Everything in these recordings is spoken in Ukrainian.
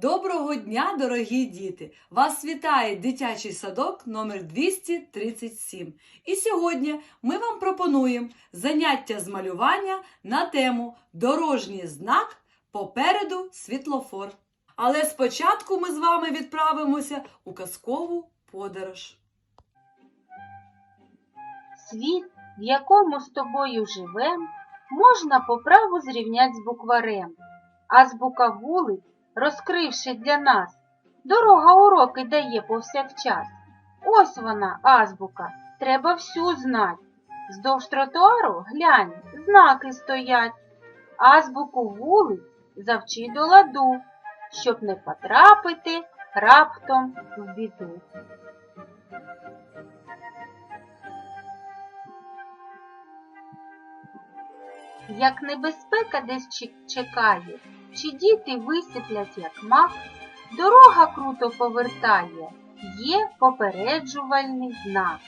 Доброго дня, дорогі діти! Вас вітає дитячий садок номер 237. І сьогодні ми вам пропонуємо заняття з малювання на тему Дорожній знак попереду світлофор. Але спочатку ми з вами відправимося у казкову подорож. Світ, в якому з тобою живем, можна по праву зрівнять з букварем. Азбука вулиць, розкривши для нас, дорога уроки дає повсякчас. Ось вона, азбука, треба всю знать. Здовж тротуару глянь, знаки стоять. Азбуку вулиць завчи до ладу, щоб не потрапити раптом в біду. Як небезпека десь чекає, чи діти висиплять, як мак, дорога круто повертає, є попереджувальний знак.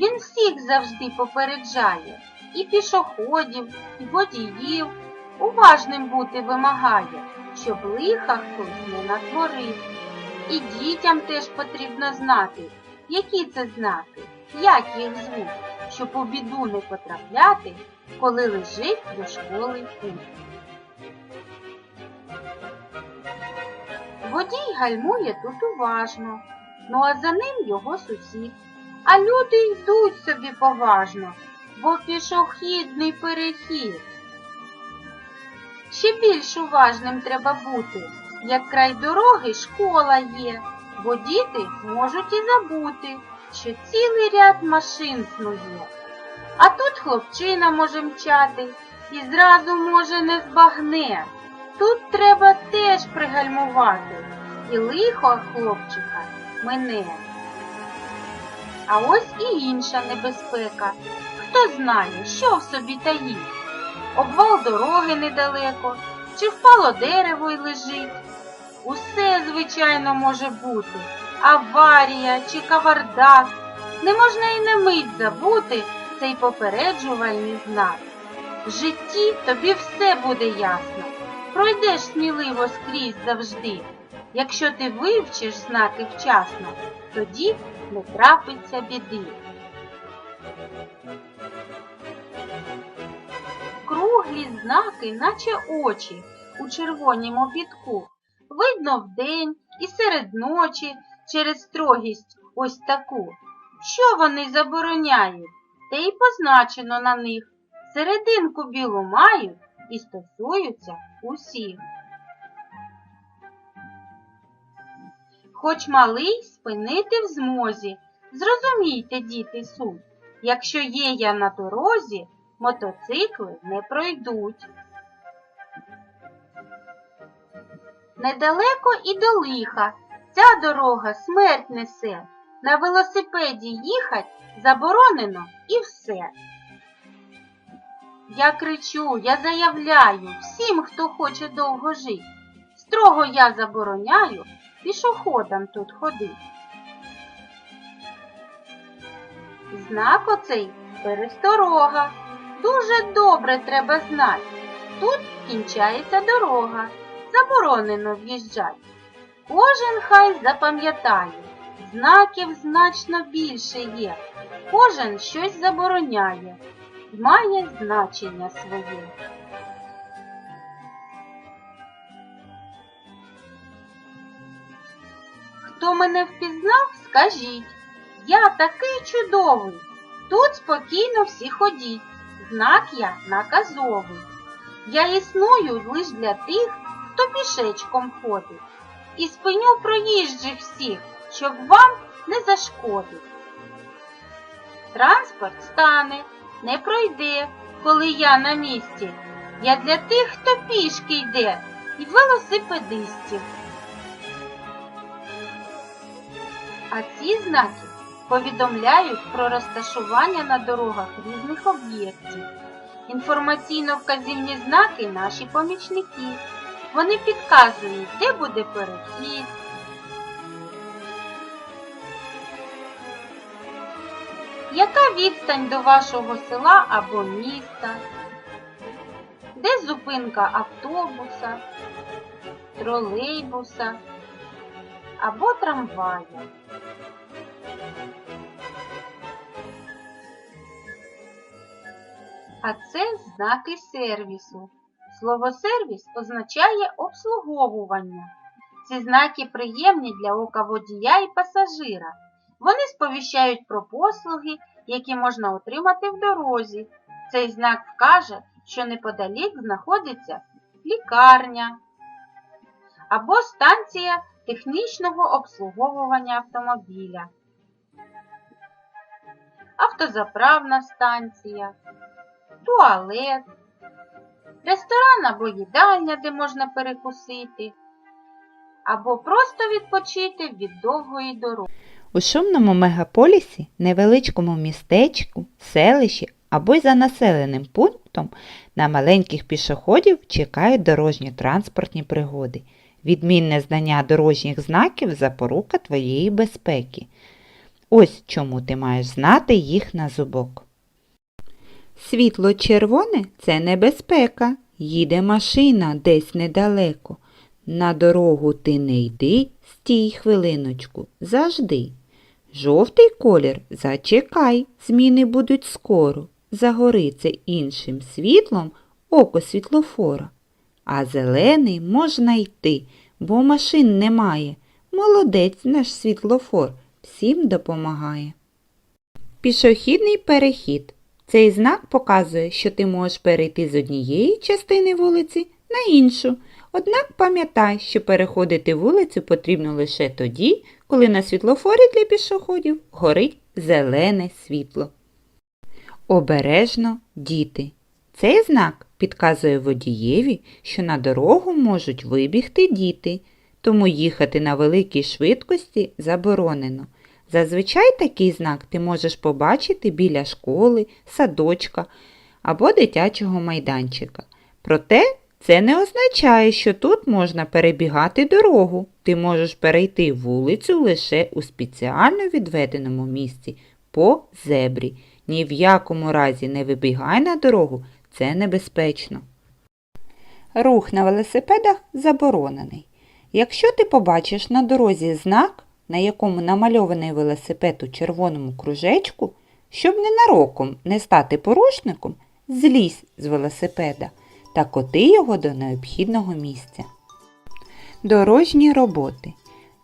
Він всіх завжди попереджає, і пішоходів, і водіїв, уважним бути вимагає, щоб лиха хтось не натворив. І дітям теж потрібно знати, які це знаки, як їх звуть, щоб у біду не потрапляти, коли лежить до школи путь. Водій гальмує тут уважно, ну а за ним його сусід. А люди йдуть собі поважно, бо пішохідний перехід. Ще більш уважним треба бути, як край дороги школа є, бо діти можуть і забути, що цілий ряд машин снує. А тут хлопчина може мчати і зразу може не збагне. Тут треба теж пригальмувати, і лихо хлопчика мине. А ось і інша небезпека. Хто знає, що в собі таїть. Обвал дороги недалеко, чи впало дерево й лежить. Усе, звичайно, може бути. Аварія чи кавардак. Не можна і на мить забути цей попереджувальний знак. В житті тобі все буде ясно. Пройдеш сміливо скрізь завжди. Якщо ти вивчиш знаки вчасно, тоді не трапиться біди. Круглі знаки, наче очі у червонім обідку. Видно вдень і серед ночі через строгість ось таку. Що вони забороняють? Те й позначено на них. Серединку білу мають і стосуються усіх. Хоч малий спинити в змозі, зрозумійте, діти, суть. Якщо є я на дорозі, мотоцикли не пройдуть. Недалеко і до лиха ця дорога смерть несе. На велосипеді їхать заборонено і все. Я кричу, я заявляю всім, хто хоче довго жити. Строго я забороняю пішоходам тут ходить. Знак оцей пересторога. Дуже добре треба знати. Тут кінчається дорога. Заборонено в'їжджать. Кожен хай запам'ятає, знаків значно більше є. Кожен щось забороняє і має значення своє. Хто мене впізнав, скажіть. Я такий чудовий. Тут спокійно всі ходіть. Знак я наказовий. Я існую лиш для тих, хто пішечком ходить. І спиню проїжджих всіх, щоб вам не зашкодить. Транспорт стане, не пройде, коли я на місці. Я для тих, хто пішки йде, і велосипедистів. А ці знаки повідомляють про розташування на дорогах різних об'єктів. Інформаційно-вказівні знаки наші помічники. Вони підказують, де буде перехід, яка відстань до вашого села або міста, де зупинка автобуса, тролейбуса або трамвая. А це знаки сервісу. Слово сервіс означає обслуговування. Ці знаки приємні для ока водія і пасажира. Вони сповіщають про послуги, які можна отримати в дорозі. Цей знак вкаже, що неподалік знаходиться лікарня або станція технічного обслуговування автомобіля, автозаправна станція, туалет, ресторан або їдальня, де можна перекусити, або просто відпочити від довгої дороги. У шумному мегаполісі, невеличкому містечку, селищі або й за населеним пунктом на маленьких пішоходів чекають дорожньо-транспортні пригоди. Відмінне знання дорожніх знаків запорука твоєї безпеки. Ось чому ти маєш знати їх на зубок. Світло червоне це небезпека. Їде машина десь недалеко. На дорогу ти не йди, стій хвилиночку, завжди. Жовтий колір зачекай, зміни будуть скоро. Загориться іншим світлом око світлофора. А зелений можна йти, бо машин немає. Молодець наш світлофор всім допомагає. Пішохідний перехід. Цей знак показує, що ти можеш перейти з однієї частини вулиці на іншу. Однак пам'ятай, що переходити вулицю потрібно лише тоді, коли на світлофорі для пішоходів горить зелене світло. Обережно діти. Цей знак підказує водієві, що на дорогу можуть вибігти діти, тому їхати на великій швидкості заборонено. Зазвичай такий знак ти можеш побачити біля школи, садочка або дитячого майданчика. Проте це не означає, що тут можна перебігати дорогу. Ти можеш перейти вулицю лише у спеціально відведеному місці по зебрі. Ні в якому разі не вибігай на дорогу, це небезпечно. Рух на велосипедах заборонений. Якщо ти побачиш на дорозі знак, на якому намальований велосипед у червоному кружечку, щоб ненароком не стати порушником, злізь з велосипеда та коти його до необхідного місця. Дорожні роботи.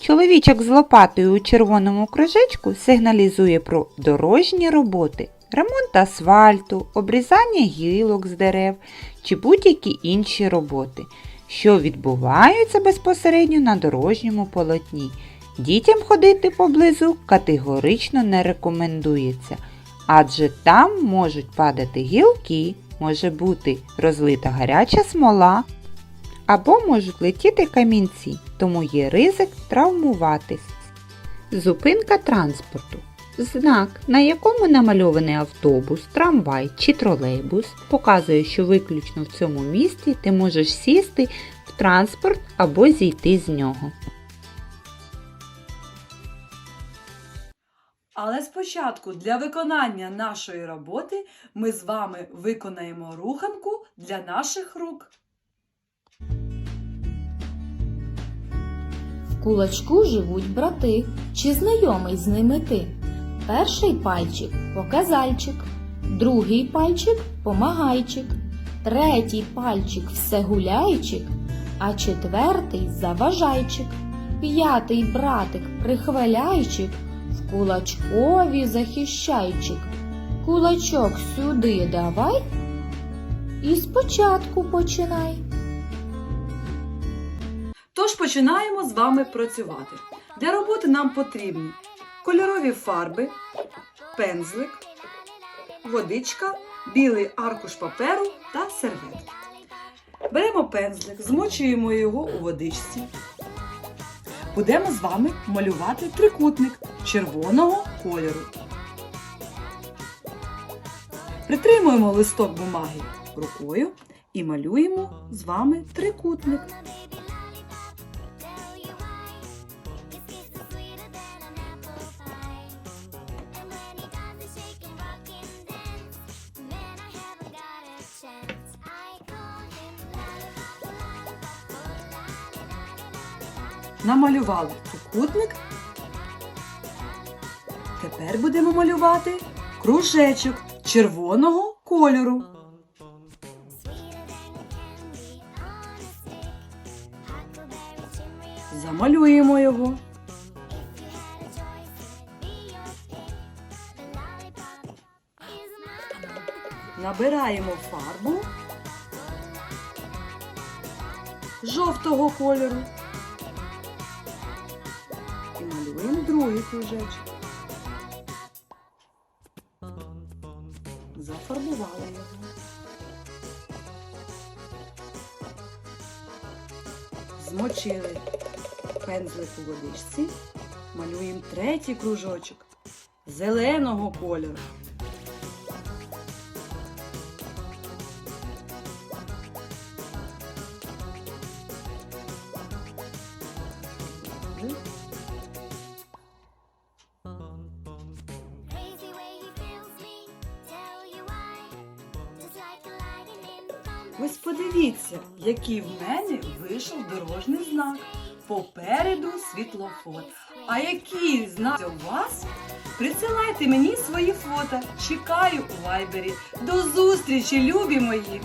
Чоловічок з лопатою у червоному кружечку сигналізує про дорожні роботи, ремонт асфальту, обрізання гілок з дерев чи будь-які інші роботи, що відбуваються безпосередньо на дорожньому полотні. Дітям ходити поблизу категорично не рекомендується, адже там можуть падати гілки, може бути розлита гаряча смола або можуть летіти камінці, тому є ризик травмуватись. Зупинка транспорту. Знак, на якому намальований автобус, трамвай чи тролейбус, показує, що виключно в цьому місці ти можеш сісти в транспорт або зійти з нього. Але спочатку для виконання нашої роботи ми з вами виконаємо руханку для наших рук. Кулачку живуть брати. Чи знайомий з ними ти? Перший пальчик показальчик, другий пальчик помагайчик, третій пальчик всегуляйчик, а четвертий заважайчик, п'ятий братик прихваляйчик, в кулачкові захищайчик. Кулачок сюди давай і спочатку починай. Тож починаємо з вами працювати. Для роботи нам потрібні кольорові фарби, пензлик, водичка, білий аркуш паперу та серветки. Беремо пензлик, змочуємо його у водичці. Будемо з вами малювати трикутник червоного кольору. Притримуємо листок бумаги рукою і малюємо з вами трикутник. Намалювали трикутник. Тепер будемо малювати кружечок червоного кольору. Замалюємо його. Набираємо фарбу жовтого кольору. І малюємо другий кружечок. Зафарбували його. Змочили пензлик у водичці, малюємо третій кружочок зеленого кольору. Ось подивіться, який в мене вийшов дорожній знак. Попереду світлофор. А який знак у вас? Присилайте мені свої фото. Чекаю у вайбері. До зустрічі, любі мої!